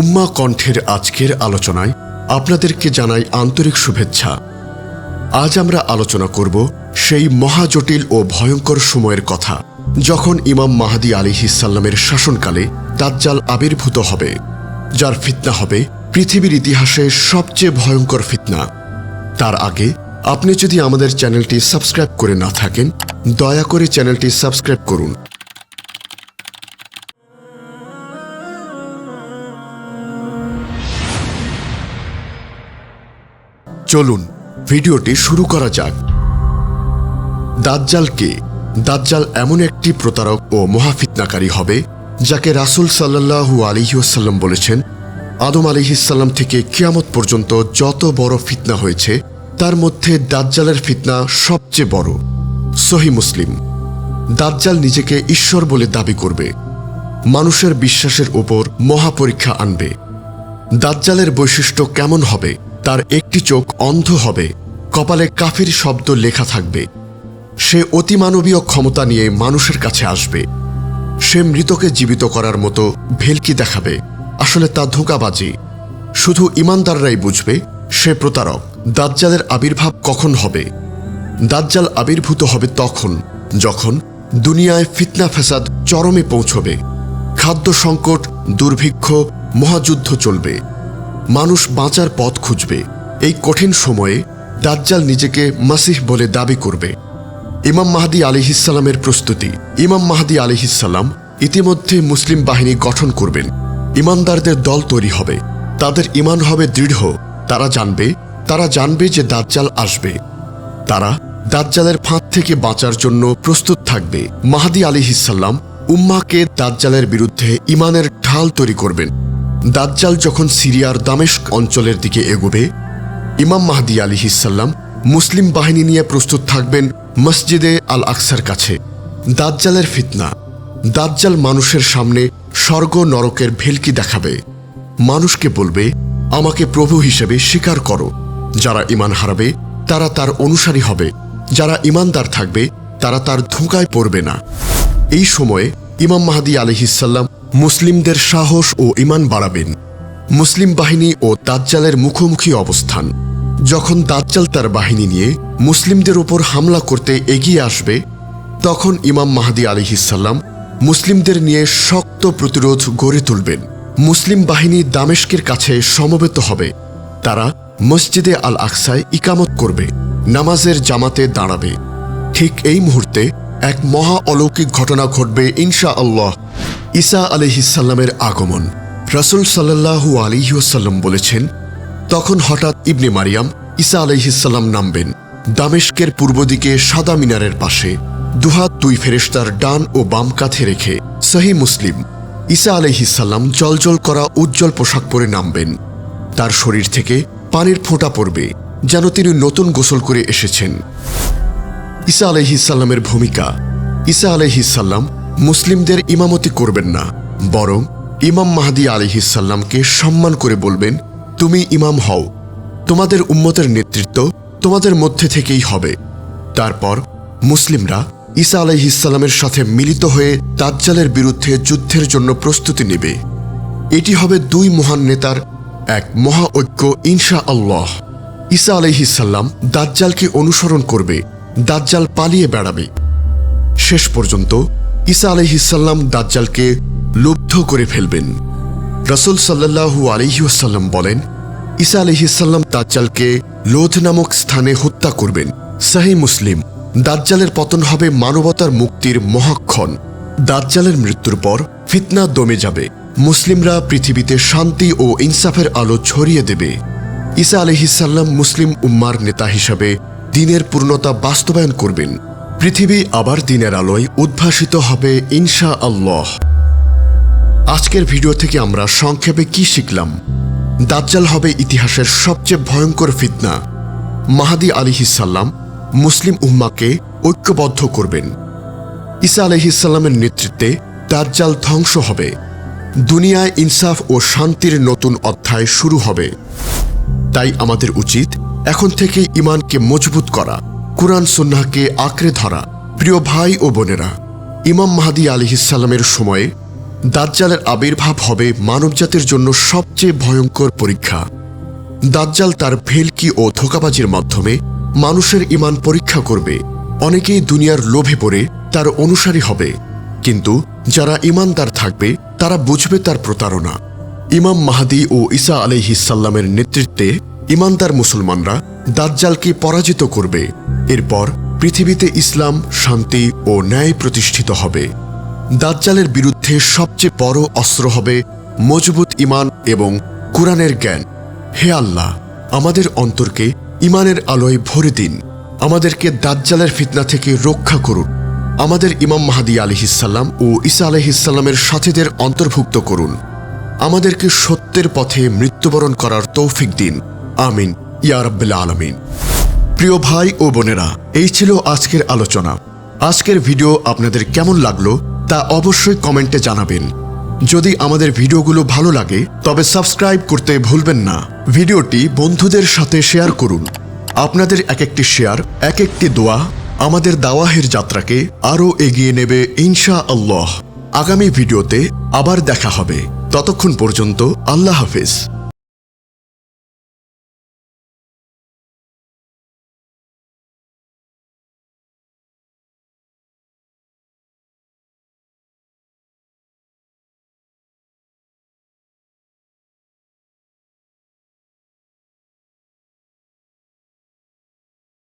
উম্মা কণ্ঠের আজকের আলোচনায় আপনাদেরকে জানাই আন্তরিক শুভেচ্ছা। আজ আমরা আলোচনা করব সেই মহাজটিল ও ভয়ঙ্কর সময়ের কথা, যখন ইমাম মাহাদি আলী হিসাল্লামের শাসনকালে দাজ্জাল আবির্ভূত হবে, যার ফিতনা হবে পৃথিবীর ইতিহাসে সবচেয়ে ভয়ঙ্কর ফিতনা। তার আগে, আপনি যদি আমাদের চ্যানেলটি সাবস্ক্রাইব করে না থাকেন, দয়া করে চ্যানেলটি সাবস্ক্রাইব করুন। চলুন, ভিডিওটি শুরু করা যাক। দাজ্জালকে, দাজ্জাল এমন একটি প্রতারক ও মহাফিতনাকারী হবে, যাকে রাসূল সাল্লাল্লাহু আলিহাসাল্লাম বলেছেন, আদম আলিহিসাল্লাম থেকে কিয়ামত পর্যন্ত যত বড় ফিতনা হয়েছে, তার মধ্যে দাজ্জালের ফিতনা সবচেয়ে বড়। সহি মুসলিম। দাজ্জাল নিজেকে ঈশ্বর বলে দাবি করবে। মানুষের বিশ্বাসের উপর মহাপরীক্ষা আনবে। দাজ্জালের বৈশিষ্ট্য কেমন হবে? তার একটি চোখ অন্ধ হবে, কপালে কাফির শব্দ লেখা থাকবে। সে অতিমানবীয় ক্ষমতা নিয়ে মানুষের কাছে আসবে। সে মৃতকে জীবিত করার মতো ভেলকি দেখাবে। আসলে তা ধোঁকাবাজি। শুধু ইমানদাররাই বুঝবে, সে প্রতারক। দাজ্জালের আবির্ভাব কখন হবে? দাজ্জাল আবির্ভূত হবে তখন, যখন দুনিয়ায় ফিতনা ফ্যাসাদ চরমে পৌঁছবে। খাদ্য সংকট, দুর্ভিক্ষ, মহাযুদ্ধ চলবে। মানুষ বাঁচার পথ খুঁজবে। এই কঠিন সময়ে দাজ্জাল নিজেকে মাসিহ বলে দাবি করবে। ইমাম মাহাদি আলিহিসাল্লামের প্রস্তুতি। ইমাম মাহাদি আলিহিসাল্লাম ইতিমধ্যে মুসলিম বাহিনী গঠন করবেন। ইমানদারদের দল তৈরি হবে। তাদের ইমান হবে দৃঢ়। তারা জানবে তারা জানবে যে দাজ্জাল আসবে। তারা দাজ্জালের ফাঁদ থেকে বাঁচার জন্য প্রস্তুত থাকবে। মাহাদি আলিহিসাল্লাম উম্মাকে দাজ্জালের বিরুদ্ধে ইমানের ঢাল তৈরি করবেন। দাজ্জাল যখন সিরিয়ার দামেস্ক অঞ্চলের দিকে এগোবে, ইমাম মাহদি আলিহিসাল্লাম মুসলিম বাহিনী নিয়ে প্রস্তুত থাকবেন মসজিদে আল আকসার কাছে। দাজ্জালের ফিতনা। দাজ্জাল মানুষের সামনে স্বর্গ নরকের ভেলকি দেখাবে। মানুষকে বলবে, আমাকে প্রভু হিসেবে স্বীকার করো। যারা ইমান হারাবে, তারা তার অনুসারী হবে। যারা ইমানদার থাকবে, তারা তার ধোঁকায় পড়বে না। এই সময়ে ইমাম মাহাদি আলহিসাল্লাম মুসলিমদের সাহস ও ইমান বাড়াবেন। মুসলিম বাহিনী ও দাজ্জালের মুখোমুখি অবস্থান। যখন দাজ্জাল তার বাহিনী নিয়ে মুসলিমদের উপর হামলা করতে এগিয়ে আসবে, তখন ইমাম মাহাদি আলিহিসাল্লাম মুসলিমদের নিয়ে শক্ত প্রতিরোধ গড়ে তুলবেন। মুসলিম বাহিনী দামেশকের কাছে সমবেত হবে। তারা মসজিদে আল আকসায় ইকামত করবে, নামাজের জামাতে দাঁড়াবে। ঠিক এই মুহূর্তে এক মহা অলৌকিক ঘটনা ঘটবে ইনশা আল্লাহ ঈসা আলহিসাল্লামের আগমন। রাসুল সাল্লাহু আলিহাসাল্লাম বলেছেন, তখন হঠাৎ ইবনে মারিয়াম ঈসা আলহিসাল্লাম নামবেন। দামেস্কের পূর্ব দিকে সাদা মিনারের পাশে। দুহাত দুই ফেরেস্তার ডান ও বাম কাঁধে রেখে সহি মুসলিম ঈসা আলহিসাল্লাম জলজল করা উজ্জ্বল পোশাক পরে নামবেন। তার শরীর থেকে পানির ফোঁটা পড়বে, যেন তিনি নতুন গোসল করে এসেছেন। ঈসা আলহিসাল্লামের ভূমিকা। ঈসা আলহিসাল্লাম মুসলিমদের ইমামতি করবেন না, বরং ইমাম মাহাদি আলিহিসাল্লামকে সম্মান করে বলবেন, তুমি ইমাম হও। তোমাদের উম্মতের নেতৃত্ব তোমাদের মধ্যে থেকেই হবে। তারপর মুসলিমরা ঈসা আলাইহিসাল্লামের সাথে মিলিত হয়ে দাজ্জালের বিরুদ্ধে যুদ্ধের জন্য প্রস্তুতি নেবে। এটি হবে দুই মহান নেতার এক মহা ঐক্য ইনশা আল্লাহ ঈসা আলাইহিসাল্লাম দাজ্জালকে অনুসরণ করবে, দাজ্জাল পালিয়ে বেড়াবে। শেষ পর্যন্ত ঈসা আলহিসাল্লাম দাজ্জালকে লুব্ধ করে ফেলবেন। রসুল সাল্লাহু আলহিউসাল্লাম বলেন, ঈসা আলহিসাল্লাম দাজ্জালকে লোধ নামক স্থানে হত্যা করবেন। সাহি মুসলিম, দাজ্জালের পতন হবে মানবতার মুক্তির মহাক্ষণ। দাজ্জালের মৃত্যুর পর ফিতনা দমে যাবে। মুসলিমরা পৃথিবীতে শান্তি ও ইনসাফের আলো ছড়িয়ে দেবে। ঈসা আলহিসাল্লাম মুসলিম উম্মার নেতা হিসাবে দিনের পূর্ণতা বাস্তবায়ন করবেন। পৃথিবী আবার দিনের আলোয় উদ্ভাসিত হবে ইনশা আল্লাহ আজকের ভিডিও থেকে আমরা সংক্ষেপে কি শিখলাম? দাজ্জাল হবে ইতিহাসের সবচেয়ে ভয়ঙ্কর ফিতনা। মাহাদি আলিহিসাল্লাম মুসলিম উম্মাকে ঐক্যবদ্ধ করবেন। ঈসা আলহিসাল্লামের নেতৃত্বে দাজ্জাল ধ্বংস হবে। দুনিয়ায় ইনসাফ ও শান্তির নতুন অধ্যায় শুরু হবে। তাই আমাদের উচিত এখন থেকে ইমানকে মজবুত করা। কুরআন সুন্নাহকে আঁকড়ে ধরা। প্রিয় ভাই ও বোনেরা, ইমাম মাহাদি আলিহিসাল্লামের সময়ে দাজ্জালের আবির্ভাব হবে মানবজাতির জন্য সবচেয়ে ভয়ঙ্কর পরীক্ষা। দাজ্জাল তার ভেলকি ও ধোকাবাজির মাধ্যমে মানুষের ইমান পরীক্ষা করবে। অনেকেই দুনিয়ার লোভে পড়ে তার অনুসারী হবে। কিন্তু যারা ইমানদার থাকবে, তারা বুঝবে তার প্রতারণা। ইমাম মাহাদি ও ঈসা আলাইহিসাল্লামের নেতৃত্বে ইমানদার মুসলমানরা দাজ্জালকে পরাজিত করবে। এরপর পৃথিবীতে ইসলাম, শান্তি ও ন্যায় প্রতিষ্ঠিত হবে। দাজ্জালের বিরুদ্ধে সবচেয়ে বড় অস্ত্র হবে মজবুত ইমান এবং কোরআনের জ্ঞান। হে আল্লাহ, আমাদের অন্তরকে ইমানের আলোয় ভরে দিন। আমাদেরকে দাজ্জালের ফিতনা থেকে রক্ষা করুন। আমাদের ইমাম মাহাদি আলিহিসাল্লাম ও ঈসা আলহিসাল্লামের সাথীদের অন্তর্ভুক্ত করুন। আমাদেরকে সত্যের পথে মৃত্যুবরণ করার তৌফিক দিন। আমিন। ইয়া রাব্বিল আলামিন। প্রিয় ভাই ও বোনেরা, এই ছিল আজকের আলোচনা। আজকের ভিডিও আপনাদের কেমন লাগল তা অবশ্যই কমেন্টে জানাবেন। যদি আমাদের ভিডিওগুলো ভালো লাগে, তবে সাবস্ক্রাইব করতে ভুলবেন না। ভিডিওটি বন্ধুদের সাথে শেয়ার করুন। আপনাদের এক একটি শেয়ার এক একটি দোয়া আমাদের দাওয়াহের যাত্রাকে আরও এগিয়ে নেবে ইনশা আল্লাহ আগামী ভিডিওতে আবার দেখা হবে। ততক্ষণ পর্যন্ত আল্লাহ হাফেজ।